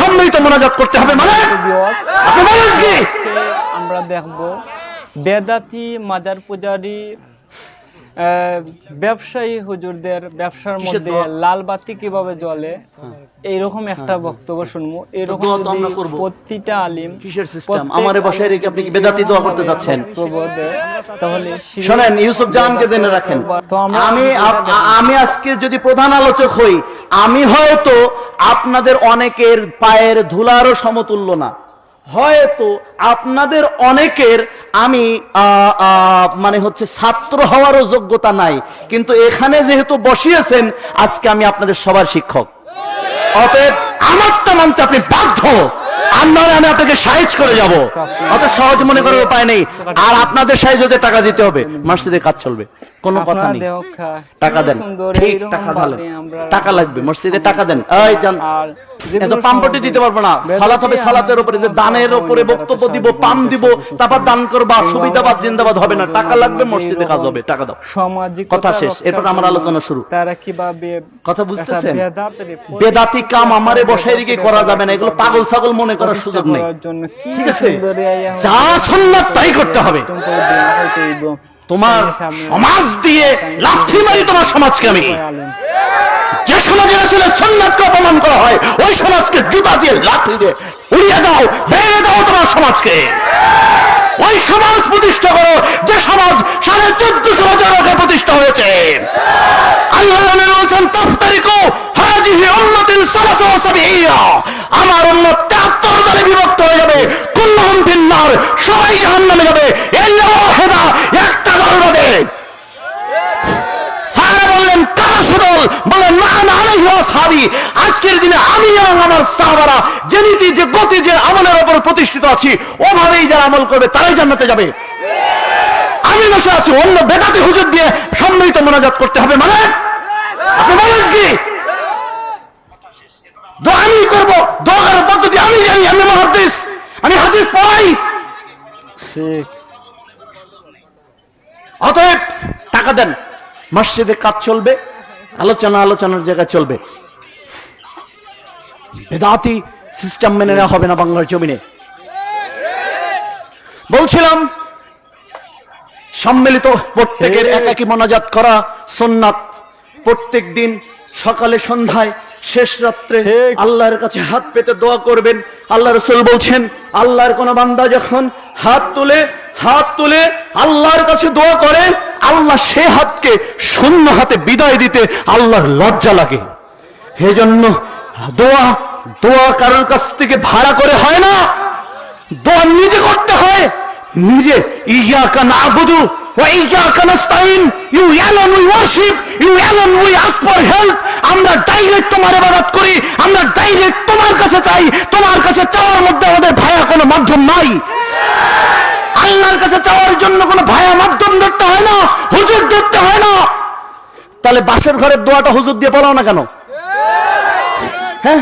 সম্মিলিত মোনাজাত করতে হবে মানে? আমরা দেখব বেদাতি মাদার পূজারি ব্যবসায়ী হুজুরদের ব্যবসার মধ্যে লাল বাতি কীভাবে জ্বলে? এইরকম একটা বক্তব্য শুনব। এরকম আমরা করব। প্রতিটা আলিম কিসের সিস্টেম আমারে বসায় রেখে আপনি কি বেদাতি দোয়া করতে তাহলে শোনেন ইউসুফ জাহানকে জেনে রাখেন। আমি আমি আজকে যদি প্রধান আলোচক হই আমি হয়তো আপনাদের অনেকের পায়ের ধুলারও সমতুল্য না। হয়তো আপনাদের অনেকের আমি মানে হচ্ছে ছাত্র হওয়ারও যোগ্যতা নাই। কিন্তু এখানে যেহেতু বসিয়েছেন, আজকে আমি আপনাদের সবার শিক্ষক। অতএব আমারটা মানতে আপনি বাধ্য। আর নয় আমি আপনাকে সাইজ করে যাব। অত সহজ মনে করার উপায় নেই। আর আপনাদের সাইজ হতে টাকা দিতে হবে, মসজিদে কাজ চলবে। কোনো কথা নেই। টাকা দেন। ঠিক টাকা ঢালেন টাকা লাগবে মসজিদে টাকা দেন। এই আর এত পাম্পটি দিতে পারব না। সালাত হবে সালাতের উপরে যে দানের উপরে বক্তব্য দিব পাম দিব তারপর দান করবা সুবিধাবাদ জিন্দাবাদ হবে না। টাকা লাগবে মসজিদে কাজ হবে টাকা দাও। সামাজিক কথা শেষ, এরপর আমার আলোচনা শুরু। তারা কীভাবে কথা বুঝতেছেন? বেদাতি কাম আমারে বসাই রেখে করা যাবে না। এগুলো পাগল ছাগল মনে করার সুযোগ নেই। ঠিক আছে? যা সুন্নাত তাই করতে হবে। তোমার সমাজ দিয়ে লাথি মারি তোমার সমাজকে আমি। যে সমাজে আসলে সন্ন্যাতকে অপমান করা হয় ওই সমাজকে জুতা দিয়ে লাথি দিয়ে উড়িয়ে দাও ভেঙে দাও তোমার সমাজকে। ওই সমাজ প্রতিষ্ঠা করো যে সমাজ সাড়ে চোদ্দশো বছর আগে প্রতিষ্ঠা হয়েছে। আল্লাহ বলছেন তফতারিকু হাজিহি উম্মাতিন সালাসা ওয়া আমার উম্মত 73 দলে বিভক্ত হয়ে যাবে কুল্লুহুম ফিন্নার সবাই জাহান্নামে যাবে ইল্লা ওয়াহিদা একটা দল বাদে সারা বললেন কারা সদল বলেন না না আসহাবি আজকের দিনে আমি এবং আমার সাহাবারা যে নীতি যে গতি যে আমলের উপর প্রতিষ্ঠিত আছি ওভাবেই যারা আমল করবে তারাই জান্নাতে যাবে। আমি বসে আছি অন্য বেদাতি হুজুর দিয়ে সম্মিলিত মোনাজাত করতে হবে মানে? আপনি বলেন কি? আমি করব দোয়া করার পদ্ধতি আমি জানি আমি মহাদিস আমি হাদিস পড়াই। অতএব টাকা দেন মসজিদে কাজ চলবে। আলোচনা আলোচনার জায়গায় চলবে। বেদাতি সিস্টেম মেনে নেওয়া হবে না বাংলার জমিনে। বলছিলাম সম্মিলিত প্রত্যেকের। একাকি মোনাজাত করা সোননাথ প্রত্যেক দিন সকালে সন্ধ্যায় শেষ রাত্রে আল্লাহর কাছে হাত পেতে দোয়া করবেন। আল্লাহ রসুল বলছেন আল্লাহর কোন বান্দা যখন হাত তুলে হাত তুলে আল্লাহর কাছে দোয়া করে আল্লাহ সে হাতকে শূন্য হাতে বিদায় দিতে আল্লাহর লজ্জা লাগে। সেই জন্য দোয়া দোয়া কারোর কাছ থেকে ভাড়া করে হয় না। দোয়া নিজে করতে হয়। নিজে আমরা ডাইরেক্ট তোমার কাছে চাই, তোমার কাছে চাওয়ার মধ্যে আমাদের ভায়া কোনো মাধ্যম নাই আল্লাহর কাছে চাওয়ার জন্য কোনো ভায়া মাধ্যম দেখতে হয় না, হুজুর দেখতে হয় না। তাহলে বাসের ঘরের দোয়াটা হুজুর দিয়ে পড়াও না কেন? হ্যাঁ?